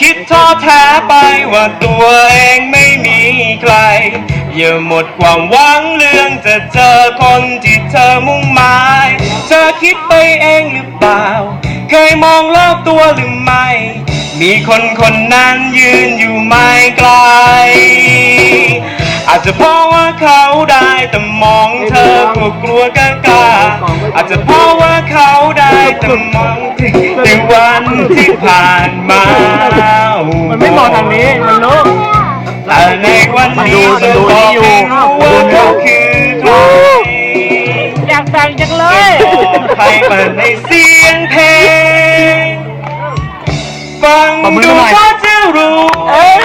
คิดท้อแท้ไปว่าตัวเองไม่มีใคร อย่าหมดความหวังเรื่องจะเจอคนที่เธอมุ่งหมาย เธอคิดไปเองหรือเปล่า เคยมองรอบตัวหรือไม่ มีคนคนนั้นยืนอยู่ไม่ไกล อาจจะเพราะว่าเขาได้แต่มองเธอกลัวกลัวกล้ากาอาจจะเพราะว่าเขาได้แต่มองที่ในวันที่ผ่านมา ในวันนี้จะบอกให้รู้ว่าเขาคือใครอยากดังจังเลยบอกใครเปิดในเสียงเพลงฟังดูก็จะรู้เอ้ย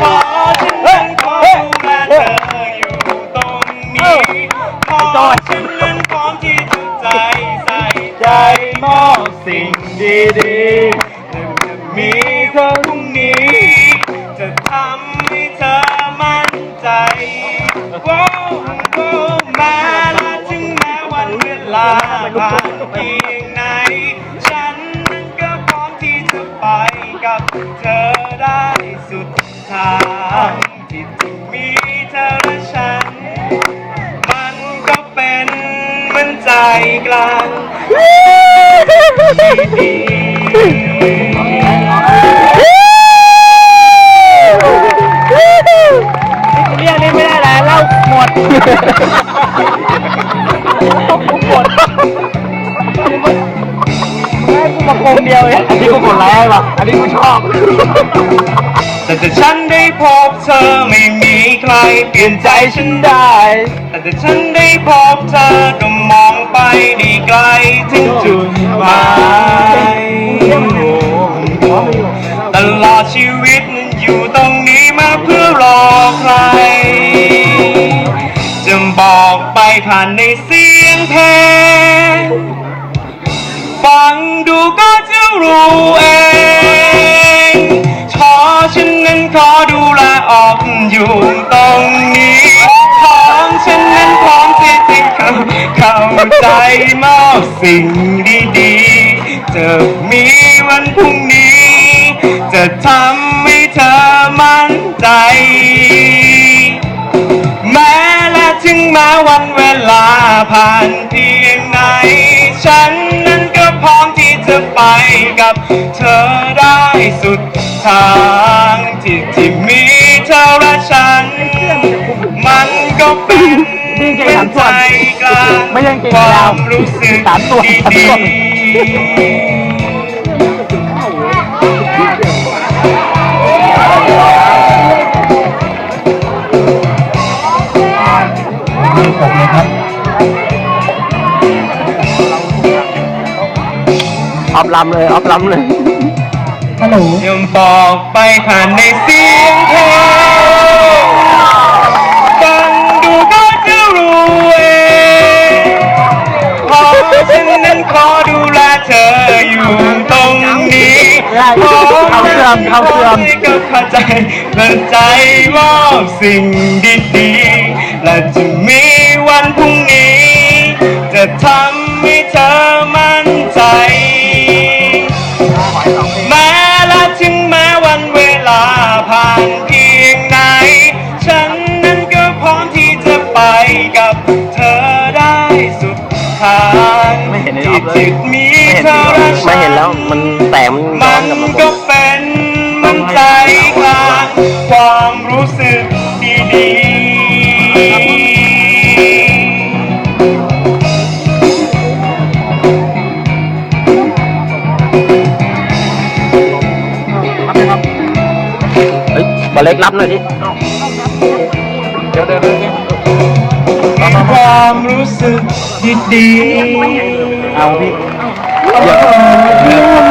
ขอฉันนั้นขอดูแลเธออยู่ตรงนี้ขอฉันนั้นพร้อมที่จะใจใส่ใจมอบสิ่งดีๆจะมีเธอพรุ่งนี้ จะทำให้เธอมั่นใจว่าแม้และถึงแม้วันเวลาผ่านเพียงไหน ฉันนั้นก็พร้อมที่จะไปกับเธอได้สุดทางที่มีเธอและฉัน มันก็เป็นเหมือนใจกลางดี เล่าหมดหมดให้กูมาโกงเดียวเองอันนี้กูกดไลค์ให้ป่ะอันนี้กูชอบ แต่ถ้าฉันได้พบเธอไม่มีใครเปลี่ยนใจฉันได้ แต่ถ้าฉันได้พบเธอก็มองไปได้ไกลถึงจุดหมายตลอดชีวิตนั้นอยู่ตรงนี้มาเพื่อรอใคร จะบอกไปผ่านในเสียงเพลงฟังดูก็จะรู้เองขอฉันนั้นขอดูแลออกอยู่ตรงนี้ของฉันนั้นพร้อมที่จะเข้าเข้าใจมอบสิ่งดีๆจะมีวันพรุ่งนี้ จะทำให้เธอมั่นใจ ผ่านเพียงไหน ฉันนั้นก็พร้อมที่จะไปกับเธอได้สุดทางที่ที่มีเธอและฉัน มันก็เป็นเหมือนใจกลางไม่ใช่เก่งคยาววามรู้สึกสามตัวสามดีตัวๆ ออฟลำเลยออฟลำเลยฮัลโหลยังบอกไปผ่านในเสียงเพลงฟังดูก็จะรู้เองพอฉันนั้นขอดูแลเธออยู่ตรงนี้ขอเอาเสื่อมเอาเสื่อม ให้กับเข้าใจและใจมอบสิ่งดีๆและจะมีวันพรุ่งนี้ จะทำ ลาผ่านเพียงไหน ฉันนั้นก็พร้อมที่จะไปกับเธอได้สุดทางไม่เห็นในอที่อฟเลย จิตมีเธอและฉันไม่เห็นแล้วมันแสงมันย้มัอนนกลับมาหมก็ด เป็นเหมันใจกลางความรู้สึก อลเล็กรับหน่อยดิเดี๋ยวเดี๋ยวเดี๋ยวมีความรู้สึกดีๆเอาพี่เมื่อ